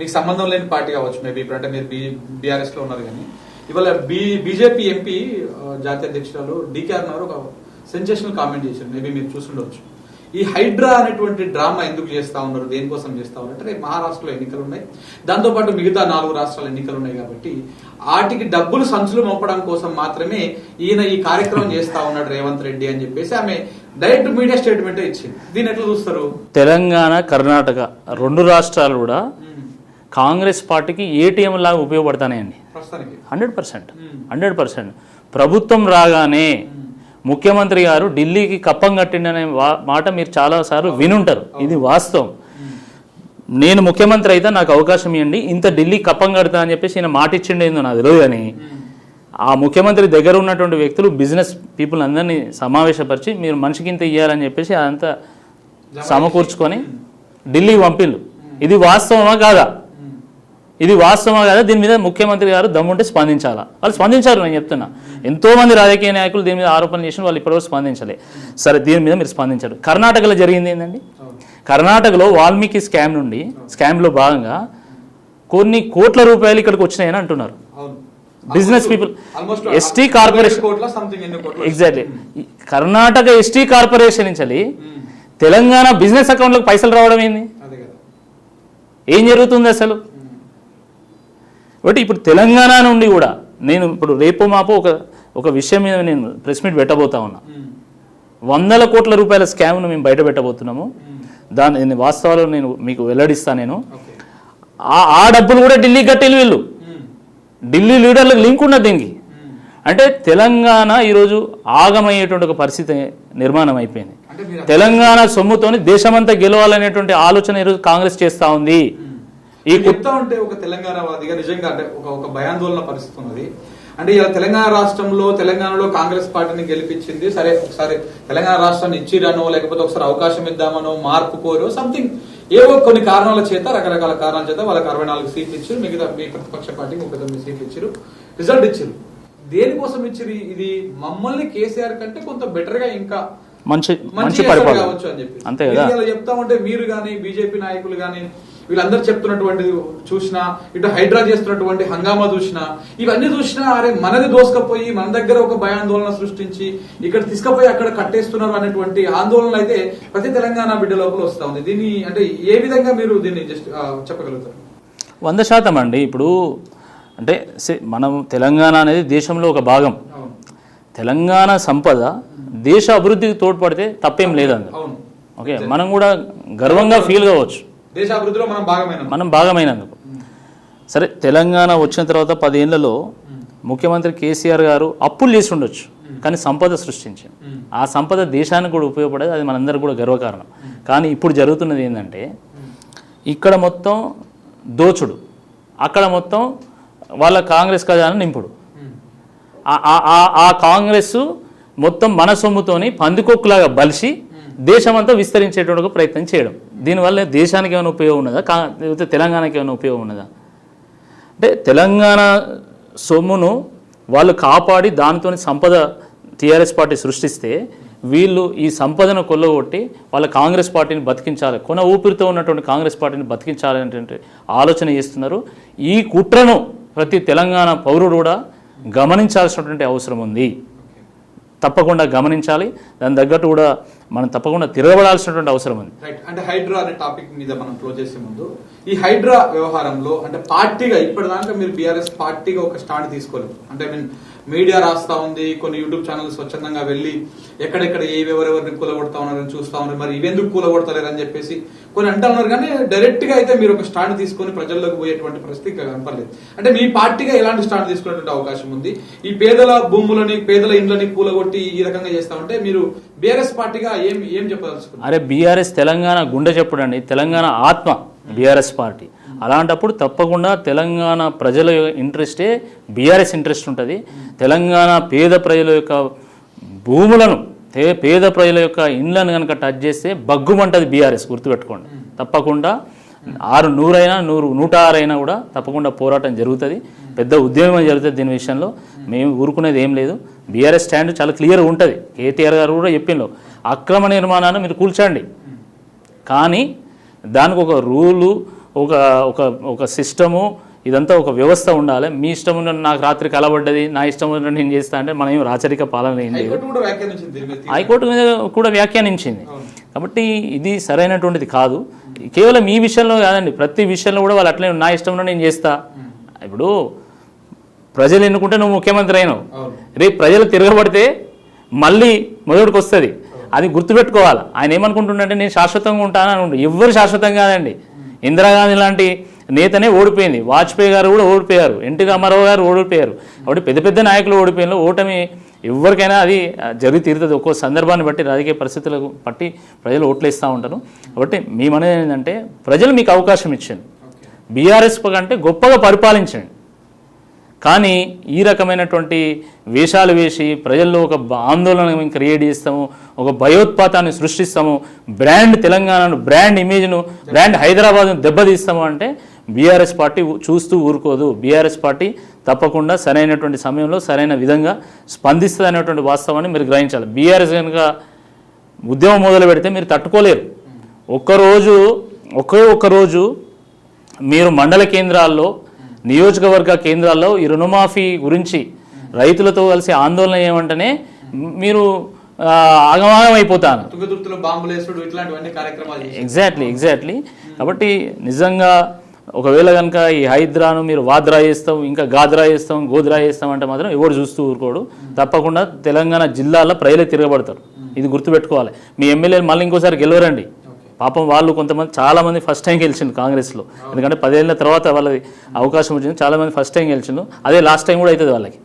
మీకు సంబంధం లేని పార్టీ కావచ్చు మేబీ ఇప్పుడు అంటే మీరు బీఆర్ఎస్లో ఉన్నారు కానీ. ఇవాళ బీ బీజేపీ ఎంపీ జాతీయ అధ్యక్షురాలు డీకే అన్నారు ఒక సెన్సేషనల్ కామెంట్ చేశారు. మేబీ మీరు చూసుండవచ్చు ఈ హైడ్రా అనేటువంటి డ్రామా ఎందుకు చేస్తా ఉన్నారు దేనికోసం చేస్తా ఉన్నారు అంటే రేపు మహారాష్ట్రలో ఎన్నికలు ఉన్నాయి. దాంతోపాటు మిగతా నాలుగు రాష్ట్రాల ఎన్నికలు ఉన్నాయి కాబట్టి వాటికి డబ్బులు సంచులు మోపడం కోసం మాత్రమే ఈయన ఈ కార్యక్రమం చేస్తా ఉన్నాడు రేవంత్ రెడ్డి అని చెప్పేసి ఆమె డైరెక్ట్ మీడియా స్టేట్మెంట్ ఇచ్చింది. దీన్ని ఎట్లా చూస్తారు? తెలంగాణ కర్ణాటక రెండు రాష్ట్రాలు కూడా కాంగ్రెస్ పార్టీకి ఏటీఎం లాగా ఉపయోగపడతాయండి ప్రస్తుతానికి. Hundred percent. Hundred percent. ప్రభుత్వం రాగానే ముఖ్యమంత్రి గారు ఢిల్లీకి కప్పం కట్టిండనే వా- మాట మీరు చాలాసార్లు వినుంటారు. ఇది వాస్తవం. నేను ముఖ్యమంత్రి అయితే నాకు అవకాశం ఇవ్వండి. ఇంత ఢిల్లీ కప్పం కడతా అని చెప్పేసి ఈయన మాట ఇచ్చిండే ఏందో నాకు తెలియదు కానీ ఆ ముఖ్యమంత్రి దగ్గర ఉన్నటువంటి వ్యక్తులు బిజినెస్ పీపుల్ అందరినీ సమావేశపరిచి మీరు మనిషికి ఇంత ఇవ్వాలని చెప్పేసి అదంతా సమకూర్చుకొని ఢిల్లీకి పంపిళ్ళు. ఇది వాస్తవమా కాదా? ఇది వాస్తవమా కాదా? దీని మీద ముఖ్యమంత్రి గారు దమ్ముంటే స్పందించాలా? వాళ్ళు స్పందించారు నేను చెప్తున్నా. ఎంతో మంది రాజకీయ నాయకులు దీని మీద ఆరోపణలు చేసిన వాళ్ళు ఇప్పటివరకు స్పందించలే. సరే దీని మీద మీరు స్పందించారు. కర్ణాటకలో జరిగింది ఏంటండి కర్ణాటకలో వాల్మీకి స్కామ్ నుండి స్కామ్లో భాగంగా కొన్ని కోట్ల రూపాయలు ఇక్కడికి వచ్చినాయని అంటున్నారు. Business people ST corporation exactly Karnataka ST corporation నుంచి తెలంగాణ బిజినెస్ అకౌంట్లకు పైసలు రావడం ఏంది? ఏం జరుగుతుంది అసలు? కాబట్టి ఇప్పుడు తెలంగాణ నుండి కూడా నేను ఇప్పుడు రేపు మాపు ఒక ఒక విషయం మీద నేను ప్రెస్ మీట్ పెట్టబోతా ఉన్నా. వందల కోట్ల రూపాయల స్కామ్ను మేము బయట పెట్టబోతున్నాము. దాని వాస్తవాలు నేను మీకు వెల్లడిస్తాను నేను. ఆ ఆ డబ్బులు కూడా ఢిల్లీ కట్టేలు వీళ్ళు. ఢిల్లీ లీడర్లకు లింక్ ఉన్నది దీనికి. అంటే తెలంగాణ ఈరోజు ఆగమయ్యేటువంటి ఒక పరిస్థితి నిర్మాణం అయిపోయింది. తెలంగాణ సొమ్ముతోని దేశమంతా గెలవాలనేటువంటి ఆలోచన ఈరోజు కాంగ్రెస్ చేస్తా ఉంది. ఈ చెప్తా ఉంటే ఒక తెలంగాణ వాదిగా నిజంగా అంటే ఒక ఒక భయాందోళన పరిస్థితి ఉన్నది అంటే ఇలా తెలంగాణ రాష్ట్రంలో తెలంగాణలో కాంగ్రెస్ పార్టీని గెలిపించింది సరే ఒకసారి తెలంగాణ రాష్ట్రాన్ని ఇచ్చిరనో లేకపోతే ఒకసారి అవకాశం ఇద్దామనో మార్పు కోరో సంథింగ్. ఏవో కొన్ని కారణాల చేత రకరకాల కారణాల చేత వాళ్ళకి అరవై నాలుగు సీట్లు ఇచ్చారు. మిగతా మీ ప్రతిపక్ష పార్టీకి ముప్పై తొమ్మిది సీట్లు ఇచ్చారు. రిజల్ట్ ఇచ్చారు. దేనికోసం ఇచ్చారు ఇది? మమ్మల్ని కేసీఆర్ కంటే కొంత బెటర్గా ఇంకా మంచి మంచి పరిపాలన. కావచ్చు అని చెప్పి. చెప్తా ఉంటే మీరు గానీ బీజేపీ నాయకులు గానీ వీళ్ళందరూ చెప్తున్నటువంటి చూసినా ఇటు హైడ్రా చేస్తున్నటువంటి హంగామా చూసినా ఇవన్నీ చూసినా అరే మనది దోసుకపోయి మన దగ్గర ఒక భయాందోళన సృష్టించి ఇక్కడ తీసుకుపోయి అక్కడ కట్టేస్తున్నారు అనేటువంటి ఆందోళన అయితే ప్రతి తెలంగాణ బిడ్డ లోపల వస్తా ఉంది. దీన్ని అంటే ఏ విధంగా మీరు దీన్ని జస్ట్ చెప్పగలుగుతారు? వంద శాతం అండి. ఇప్పుడు అంటే మనం తెలంగాణ అనేది దేశంలో ఒక భాగం. తెలంగాణ సంపద దేశ అభివృద్ధికి తోడ్పడితే తప్పేం లేదు అందులో అవును. ఓకే? మనం కూడా గర్వంగా ఫీల్ కావచ్చు. మనం భాగమైన మనం భాగమైనందుకు. సరే తెలంగాణ వచ్చిన తర్వాత పదేళ్ళలో ముఖ్యమంత్రి కేసీఆర్ గారు అప్పులు చేసి ఉండొచ్చు కానీ సంపద సృష్టించారు. ఆ సంపద దేశానికి కూడా ఉపయోగపడేది అది మనందరికి కూడా గర్వకారణం. కానీ ఇప్పుడు జరుగుతున్నది ఏంటంటే ఇక్కడ మొత్తం దోచుడు. అక్కడ మొత్తం వాళ్ళ కాంగ్రెస్ ఖజానా నింపుడు. ఆ కాంగ్రెస్ మొత్తం మన సొమ్ముతోని పందికొక్కులాగా బలిసి దేశమంతా విస్తరించేటువంటి ఒక ప్రయత్నం చేయడం. దీనివల్ల దేశానికి ఏమైనా ఉపయోగం ఉన్నదా? కా లేకపోతే తెలంగాణకి ఏమైనా ఉపయోగం ఉన్నదా? అంటే తెలంగాణ సొమ్మును వాళ్ళు కాపాడి దానితోని సంపద టీఆర్ఎస్ పార్టీ సృష్టిస్తే వీళ్ళు ఈ సంపదను కొల్లగొట్టి వాళ్ళ కాంగ్రెస్ పార్టీని బతికించాలి. కొన ఊపిరితో ఉన్నటువంటి కాంగ్రెస్ పార్టీని బతికించాలనేటువంటి ఆలోచన చేస్తున్నారు. ఈ కుట్రను ప్రతి తెలంగాణ పౌరుడు కూడా గమనించాల్సినటువంటి అవసరం ఉంది. తప్పకుండా గమనించాలి. దాని తగ్గట్టు కూడా మనం తప్పకుండా తిరగబడాల్సినటువంటి అవసరం ఉంది. రైట్ అంటే హైడ్రా అనే టాపిక్ మీద మనం క్లోజ్ చేసే ముందు ఈ హైడ్రా వ్యవహారంలో అంటే పార్టీగా ఇప్పటిదాకా మీరు బీఆర్ఎస్ పార్టీగా ఒక స్టాండ్ తీసుకోలేదు. అంటే ఐ మీన్ మీడియా రాస్తా ఉంది కొన్ని యూట్యూబ్ ఛానల్స్ స్వచ్ఛందంగా వెళ్ళి ఎక్కడెక్కడ ఏ ఎవరెవరిని కూలగొడతా ఉన్నారని చూస్తా ఉన్నారు. మరి ఇవెందుకు కూలగొడతలేరని చెప్పేసి కొన్ని అంటా ఉన్నారు కానీ డైరెక్ట్గా అయితే మీరు ఒక స్టాండ్ తీసుకొని ప్రజల్లోకి పోయేటువంటి పరిస్థితి ఇక్కడ కనపడలేదు. అంటే మీ పార్టీగా ఎలాంటి స్టాండ్ తీసుకునేటువంటి అవకాశం ఉంది? ఈ పేదల భూములని పేదల ఇండ్లని కూలగొట్టి ఈ రకంగా చేస్తా ఉంటే మీరు బీఆర్ఎస్ పార్టీగా ఏం ఏం చెప్పదలుచుకున్నారు? అరే బీఆర్ఎస్ తెలంగాణ గుండె చెప్పుడండి. తెలంగాణ ఆత్మ బీఆర్ఎస్ పార్టీ. అలాంటప్పుడు తప్పకుండా తెలంగాణ ప్రజల ఇంట్రెస్టే బీఆర్ఎస్ ఇంట్రెస్ట్ ఉంటుంది. తెలంగాణ పేద ప్రజల యొక్క భూములను పేద ప్రజల యొక్క ఇండ్లను కనుక టచ్ చేస్తే బగ్గుమంటది బీఆర్ఎస్ గుర్తుపెట్టుకోండి. తప్పకుండా ఆరు నూరైనా నూరు నూట ఆరైనా కూడా తప్పకుండా పోరాటం జరుగుతుంది. పెద్ద ఉద్యమం జరుగుతుంది దీని విషయంలో. మేము ఊరుకునేది ఏం లేదు. బీఆర్ఎస్ స్టాండ్ చాలా క్లియర్గా ఉంటుంది. కేటీఆర్ గారు కూడా చెప్పిండ్రు. అక్రమ నిర్మాణాన్ని మీరు కూల్చండి. కానీ దానికి ఒక రూలు ఒక ఒక ఒక సిస్టము ఇదంతా ఒక వ్యవస్థ ఉండాలి. మీ ఇష్టం ఉన్న నాకు రాత్రి కలబడ్డది నా ఇష్టం ఉన్న నేను చేస్తా అంటే మనం ఏం రాచరిక పాలన ఏం లేదు. హైకోర్టు మీద కూడా వ్యాఖ్యానించింది. కాబట్టి ఇది సరైనటువంటిది కాదు. కేవలం ఈ విషయంలో కాదండి. ప్రతి విషయంలో కూడా వాళ్ళు అట్లే నా ఇష్టంలో నేను చేస్తా. ఇప్పుడు ప్రజలు ఎన్నుకుంటే నువ్వు ముఖ్యమంత్రి అయినావు. రేపు ప్రజలు తిరగబడితే మళ్ళీ మొదటికి వస్తుంది. అది గుర్తుపెట్టుకోవాలి. ఆయన ఏమనుకుంటుండంటే నేను శాశ్వతంగా ఉంటాను అని ఉండు. ఎవ్వరు శాశ్వతం కాదండి. ఇందిరాగాంధీ లాంటి నేతనే ఓడిపోయింది. వాజ్పేయి గారు కూడా ఓడిపోయారు. ఎన్టీ రామారావు గారు ఓడిపోయారు. కాబట్టి పెద్ద పెద్ద నాయకులు ఓడిపోయిన ఓటమి ఎవరికైనా అది జరిగి తీరుతుంది. ఒక్కో సందర్భాన్ని బట్టి రాజకీయ పరిస్థితులకు బట్టి ప్రజలు ఓట్లు ఇస్తూ ఉంటారు. కాబట్టి మేమనేది ఏంటంటే ప్రజలు మీకు అవకాశం ఇచ్చింది బీఆర్ఎస్ కంటే గొప్పగా పరిపాలించండి. కానీ ఈ రకమైనటువంటి వేషాలు వేసి ప్రజల్లో ఒక ఆందోళన క్రియేట్ చేస్తాము ఒక భయోత్పాతాన్ని సృష్టిస్తాము బ్రాండ్ తెలంగాణను బ్రాండ్ ఇమేజ్ను బ్రాండ్ హైదరాబాద్ను దెబ్బతీస్తాము అంటే బీఆర్ఎస్ పార్టీ చూస్తూ ఊరుకోదు. బీఆర్ఎస్ పార్టీ తప్పకుండా సరైనటువంటి సమయంలో సరైన విధంగా స్పందిస్తుంది అనేటువంటి వాస్తవాన్ని మీరు గ్రహించాలి. బీఆర్ఎస్ కనుక ఉద్యమం మొదలు పెడితే మీరు తట్టుకోలేరు. ఒక్కరోజు ఒకే ఒక్క రోజు మీరు మండల కేంద్రాల్లో నియోజకవర్గ కేంద్రాల్లో ఈ రుణమాఫీ గురించి రైతులతో కలిసి ఆందోళన ఏమంటేనే మీరు ఆగమాగం అయిపోతాను. ఎగ్జాక్ట్లీ ఎగ్జాక్ట్లీ కాబట్టి నిజంగా ఒకవేళ కనుక ఈ హైద్రాను మీరు వాద్రా చేస్తాం ఇంకా గాద్రా చేస్తాం గోద్రా చేస్తాం అంటే మాత్రం ఎవరు చూస్తూ ఊరుకోడు. తప్పకుండా తెలంగాణ జిల్లాలో ప్రజలే తిరగబడతారు. ఇది గుర్తుపెట్టుకోవాలి. మీ ఎమ్మెల్యేలు మళ్ళీ ఇంకోసారి గెలవరండి. పాపం వాళ్ళు కొంతమంది చాలామంది ఫస్ట్ టైం గెలిచిండు కాంగ్రెస్లో. ఎందుకంటే పదేళ్ళ తర్వాత వాళ్ళది అవకాశం వచ్చింది. చాలా మంది ఫస్ట్ టైం గెలిచిండు అదే లాస్ట్ టైం కూడా అవుతుంది వాళ్ళకి.